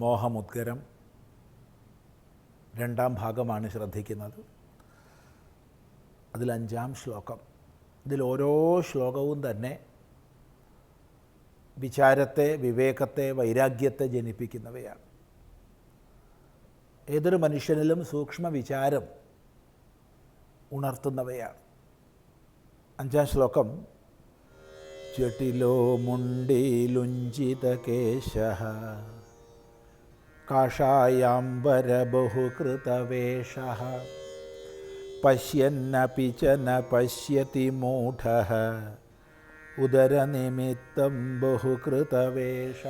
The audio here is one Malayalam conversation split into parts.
മോഹമുദ്ഗരം രണ്ടാം ഭാഗമാണ് ശ്രദ്ധിക്കുന്നത്. അതിലഞ്ചാം ശ്ലോകം. ഇതിൽ ഓരോ ശ്ലോകവും തന്നെ വിചാരത്തെ വിവേകത്തെ വൈരാഗ്യത്തെ ജനിപ്പിക്കുന്നവയാണ്. ഏതൊരു മനുഷ്യനിലും സൂക്ഷ്മ വിചാരം ഉണർത്തുന്നവയാണ്. അഞ്ചാം ശ്ലോകം. ജട്ടിലോ മുണ്ടിലുഞ്ചിതകേശ കാഷായാംബരബഹുകൃതവേഷ പശ്യന്നപി ച പശ്യതി മൂഢ. ഉദരനിമിത്തം ബഹുകൃതവേഷ.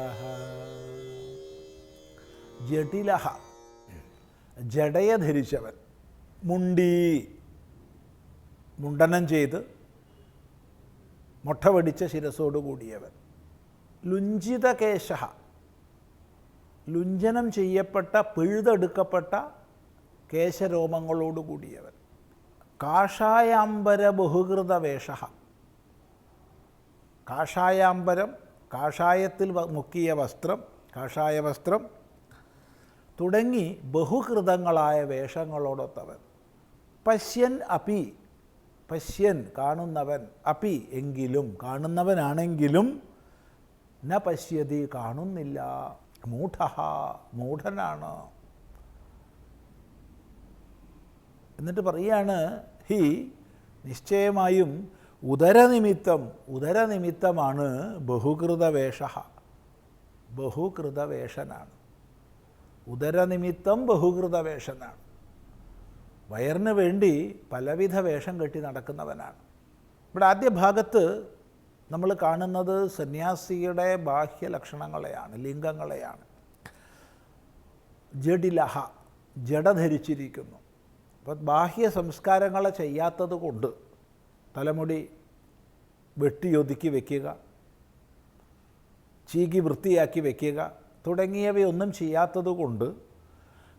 ജട്ടില ജടയ ധരിച്ചവൻ. മുണ്ടി മുണ്ടനം ചെയ്ത് മുട്ടവടിച്ച ശിരസോട് കൂടിയവൻ ലുഞ്ചിതകേശ. ലുഞ്ചനം ചെയ്യപ്പെട്ട പിഴുതെടുക്കപ്പെട്ട കേശരോമങ്ങളോട് കൂടിയവൻ. കാഷായാംബര ബഹുകൃത വേഷ. കാഷായാംബരം കാഷായത്തിൽ മുക്കിയ വസ്ത്രം കാഷായ വസ്ത്രം തുടങ്ങി ബഹുകൃതങ്ങളായ വേഷങ്ങളോടൊത്തവൻ. പശ്യൻ അപി പശ്യൻ കാണുന്നവൻ അപി എങ്കിലും കാണുന്നവനാണെങ്കിലും ന പശ്യതി കാണുന്നില്ല. മൂഢ മൂഢനാണ്. എന്നിട്ട് പറയാണ് ഹി നിശ്ചയമായും ഉദരനിമിത്തം ഉദരനിമിത്തമാണ് ബഹുകൃതവേഷ ബഹുകൃതവേഷനാണ്. ഉദരനിമിത്തം ബഹുകൃതവേഷനാണ്. വയറിന് വേണ്ടി പലവിധ വേഷം കെട്ടി നടക്കുന്നവനാണ്. ഇവിടെ ആദ്യ ഭാഗത്ത് നമ്മൾ കാണുന്നത് സന്യാസിയുടെ ബാഹ്യ ലക്ഷണങ്ങളെയാണ് ലിംഗങ്ങളെയാണ്. ജഡിലഹ ജഡ ധരിച്ചിരിക്കുന്നു. അപ്പോൾ ബാഹ്യ സംസ്കാരങ്ങളെ ചെയ്യാത്തത് കൊണ്ട് തലമുടി വെട്ടിയൊതുക്കി വയ്ക്കുക ചീകി വൃത്തിയാക്കി വയ്ക്കുക തുടങ്ങിയവയൊന്നും ചെയ്യാത്തത് കൊണ്ട്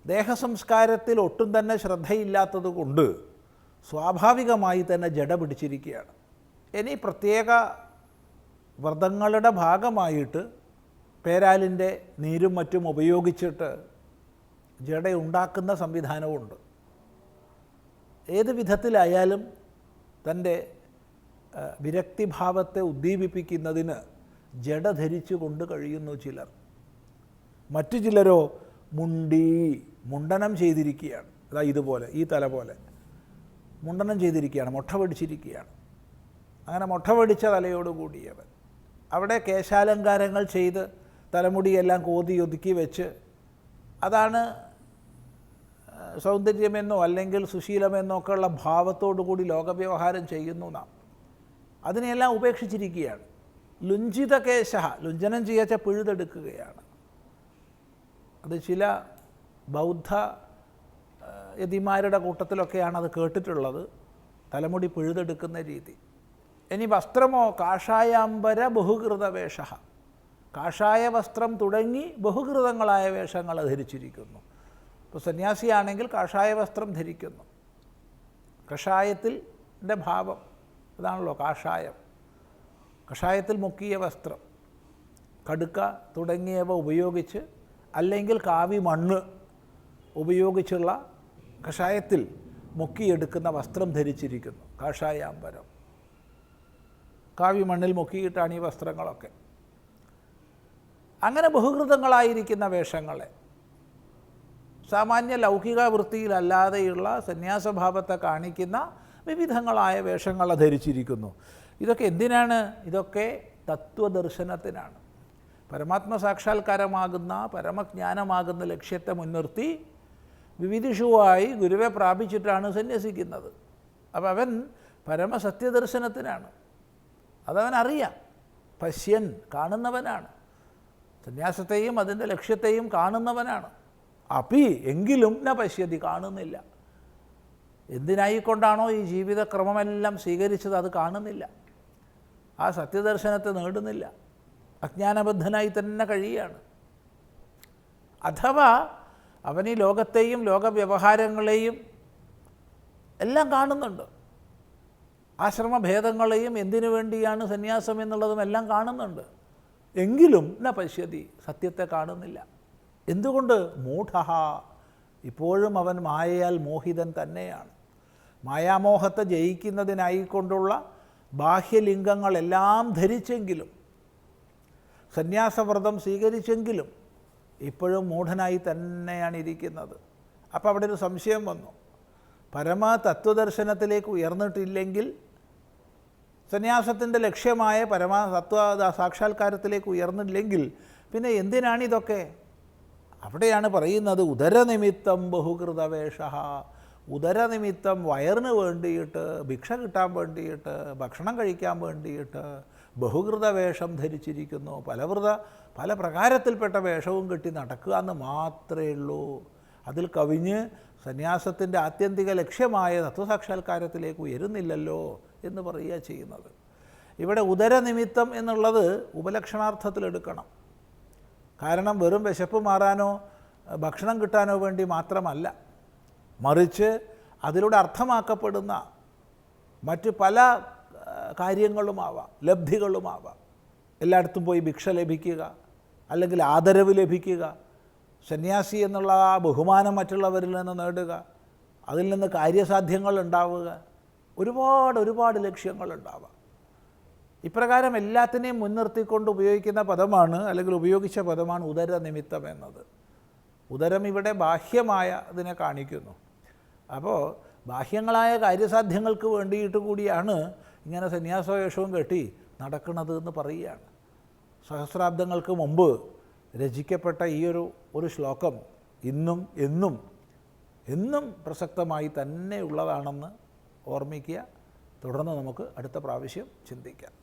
ദേഹസംസ്കാരത്തിൽ ഒട്ടും തന്നെ ശ്രദ്ധയില്ലാത്തത് കൊണ്ട് സ്വാഭാവികമായി തന്നെ ജഡ പിടിച്ചിരിക്കുകയാണ്. ഇനി പ്രത്യേക വ്രതങ്ങളുടെ ഭാഗമായിട്ട് പേരാലിന്റെ നീരും മറ്റും ഉപയോഗിച്ചിട്ട് ജട ഉണ്ടാക്കുന്ന സംവിധാനവുമുണ്ട്. ഏത് വിധത്തിലായാലും തന്റെ വിരക്തിഭാവത്തെ ഉദ്ദീപിപ്പിക്കുന്നതിന് ജട ധരിച്ചു കൊണ്ട് കഴിയുന്നു ചിലർ. മറ്റു ചിലരോ മുണ്ടി മുണ്ടനം ചെയ്തിരിക്കുകയാണ്. അതാ ഇതുപോലെ ഈ തല പോലെ. മുണ്ടനം ചെയ്തിരിക്കുകയാണ് മൊട്ട പിടിച്ചിരിക്കുകയാണ് അങ്ങനെ മൊട്ട പിടിച്ച തലയോടുകൂടിയവൻ അവിടെ കേശാലങ്കാരങ്ങൾ ചെയ്ത് തലമുടിയെല്ലാം കോതി ഒതുക്കി വെച്ച് അതാണ് സൗന്ദര്യമെന്നോ അല്ലെങ്കിൽ സുശീലമെന്നോ ഒക്കെ ഉള്ള ഭാവത്തോടു കൂടി ലോകവ്യവഹാരം ചെയ്യുന്നു നാം. അതിനെയെല്ലാം ഉപേക്ഷിച്ചിരിക്കുകയാണ്. ലുഞ്ചിത കേശ ലുഞ്ചനം ചെയ്യാച്ച പിഴുതെടുക്കുകയാണ്. അത് ചില ബൗദ്ധ യതിമാരുടെ കൂട്ടത്തിലൊക്കെയാണ് അത് കേട്ടിട്ടുള്ളത്. തലമുടി പിഴുതെടുക്കുന്ന രീതി. ഇനി വസ്ത്രമോ? കാഷായാംബര ബഹുകൃത വേഷ. കാഷായ വസ്ത്രം തുടങ്ങി ബഹുകൃതങ്ങളായ വേഷങ്ങൾ ധരിച്ചിരിക്കുന്നു. ഇപ്പോൾ സന്യാസിയാണെങ്കിൽ കാഷായ വസ്ത്രം ധരിക്കുന്നു. കഷായത്തിൽ ഭാവം അതാണല്ലോ കാഷായം. കഷായത്തിൽ മുക്കിയ വസ്ത്രം. കടുക്ക തുടങ്ങിയവ ഉപയോഗിച്ച് അല്ലെങ്കിൽ കാവി മണ്ണ് ഉപയോഗിച്ചുള്ള കഷായത്തിൽ മുക്കിയെടുക്കുന്ന വസ്ത്രം ധരിച്ചിരിക്കുന്നു. കാഷായാമ്പരം കാവി മണ്ണിൽ മുക്കിയിട്ടാണ് ഈ വസ്ത്രങ്ങളൊക്കെ. അങ്ങനെ ബഹുകൃതങ്ങളായിരിക്കുന്ന വേഷങ്ങളെ. സാമാന്യ ലൗകിക വൃത്തിയിലല്ലാതെയുള്ള സന്യാസഭാവത്തെ കാണിക്കുന്ന വിവിധങ്ങളായ വേഷങ്ങൾ ധരിച്ചിരിക്കുന്നു. ഇതൊക്കെ എന്തിനാണ്? ഇതൊക്കെ തത്വദർശനത്തിനാണ്. പരമാത്മ സാക്ഷാത്കാരമാകുന്ന പരമജ്ഞാനമാകുന്ന ലക്ഷ്യത്തെ മുൻനിർത്തി വിവിധിഷുവായി ഗുരുവെ പ്രാപിച്ചിട്ടാണ് സന്യസിക്കുന്നത്. അപ്പം അവൻ പരമസത്യദർശനത്തിനാണ്. അതവൻ അറിയാം പശ്യൻ കാണുന്നവനാണ്. സന്യാസത്തെയും അതിന്റെ ലക്ഷ്യത്തെയും കാണുന്നവനാണ്. അപ്പി എങ്കിലും ന പശ്യതി കാണുന്നില്ല. എന്തിനായിക്കൊണ്ടാണോ ഈ ജീവിതക്രമമെല്ലാം സ്വീകരിച്ചത്? അത് കാണുന്നില്ല. ആ സത്യദർശനത്തെ നേടുന്നില്ല. അജ്ഞാനബദ്ധനായി തന്നെ കഴിയുകയാണ് അഥവാ അവൻ ഈ ലോകത്തെയും ലോകവ്യവഹാരങ്ങളെയും എല്ലാം കാണുന്നുണ്ട്. ആശ്രമഭേദങ്ങളെയും എന്തിനു വേണ്ടിയാണ് സന്യാസം എന്നുള്ളതും എല്ലാം കാണുന്നുണ്ട്. എങ്കിലും ന പശ്യതി സത്യത്തെ കാണുന്നില്ല. എന്തുകൊണ്ട്? മൂഢഹ. ഇപ്പോഴും അവൻ മായയാൽ മോഹിതൻ തന്നെയാണ്. മായാമോഹത്തെ ജയിക്കുന്നതിനായിക്കൊണ്ടുള്ള ബാഹ്യലിംഗങ്ങളെല്ലാം ധരിച്ചെങ്കിലും സന്യാസവ്രതം സ്വീകരിച്ചെങ്കിലും ഇപ്പോഴും മൂഢനായി തന്നെയാണ് ഇരിക്കുന്നത്. അപ്പോൾ അവിടെ ഒരു സംശയം വന്നു. പരമ തത്വദർശനത്തിലേക്ക് ഉയർന്നിട്ടില്ലെങ്കിൽ സന്യാസത്തിന്റെ ലക്ഷ്യമായ പരമാ തത്വ സാക്ഷാത്കാരത്തിലേക്ക് ഉയർന്നില്ലെങ്കിൽ പിന്നെ എന്തിനാണ് ഇതൊക്കെ? അവിടെയാണ് പറയുന്നത് ഉദരനിമിത്തം ബഹുകൃതവേഷ ഉദരനിമിത്തം വയറിന് വേണ്ടിയിട്ട് ഭിക്ഷ കിട്ടാൻ വേണ്ടിയിട്ട് ഭക്ഷണം കഴിക്കാൻ വേണ്ടിയിട്ട് ബഹുകൃത വേഷം ധരിച്ചിരിക്കുന്നു. പലവൃത പല പ്രകാരത്തിൽപ്പെട്ട വേഷവും കെട്ടി നടക്കുക എന്ന് മാത്രമേ ഉള്ളൂ. അതിൽ കവിഞ്ഞ് സന്യാസത്തിന്റെ ആത്യന്തിക ലക്ഷ്യമായ തത്വസാക്ഷാത്കാരത്തിലേക്ക് ഉയരുന്നില്ലല്ലോ എന്ന് പറയുക ചെയ്യുന്നത്. ഇവിടെ ഉദരനിമിത്തം എന്നുള്ളത് ഉപലക്ഷണാർത്ഥത്തിലെടുക്കണം കാരണം വെറും വിശപ്പ് മാറാനോ ഭക്ഷണം കിട്ടാനോ വേണ്ടി മാത്രമല്ല. മറിച്ച് അതിലൂടെ അർത്ഥമാക്കപ്പെടുന്ന മറ്റ് പല കാര്യങ്ങളുമാവാം ലബ്ധികളുമാവാം. എല്ലായിടത്തും പോയി ഭിക്ഷ ലഭിക്കുക അല്ലെങ്കിൽ ആദരവ് ലഭിക്കുക സന്യാസി എന്നുള്ള ആ ബഹുമാനം മറ്റുള്ളവരിൽ നിന്ന് നേടുക അതിൽ നിന്ന് കാര്യസാധ്യങ്ങൾ ഉണ്ടാവുക ഒരുപാട് ഒരുപാട് ലക്ഷ്യങ്ങൾ ഉണ്ടാവുക. ഇപ്രകാരം എല്ലാത്തിനെയും മുൻനിർത്തിക്കൊണ്ട് ഉപയോഗിക്കുന്ന പദമാണ് അല്ലെങ്കിൽ ഉപയോഗിച്ച പദമാണ് ഉദരനിമിത്തം എന്നത്. ഉദരം ഇവിടെ ബാഹ്യമായ ഇതിനെ കാണിക്കുന്നു. അപ്പോൾ ബാഹ്യങ്ങളായ കാര്യസാധ്യങ്ങൾക്ക് വേണ്ടിയിട്ട് കൂടിയാണ് ഇങ്ങനെ സന്യാസവേഷവും കെട്ടി നടക്കുന്നത് എന്ന് പറയുകയാണ്. സഹസ്രാബ്ദങ്ങൾക്ക് മുമ്പ് രചിക്കപ്പെട്ട ഈ ഒരു ഒരു ശ്ലോകം ഇന്നും എന്നും എന്നും പ്രസക്തമായി തന്നെ ഉള്ളതാണെന്ന് ഓർമ്മിക്കുക. തുടർന്ന് നമുക്ക് അടുത്ത പ്രാവശ്യം ചിന്തിക്കാം.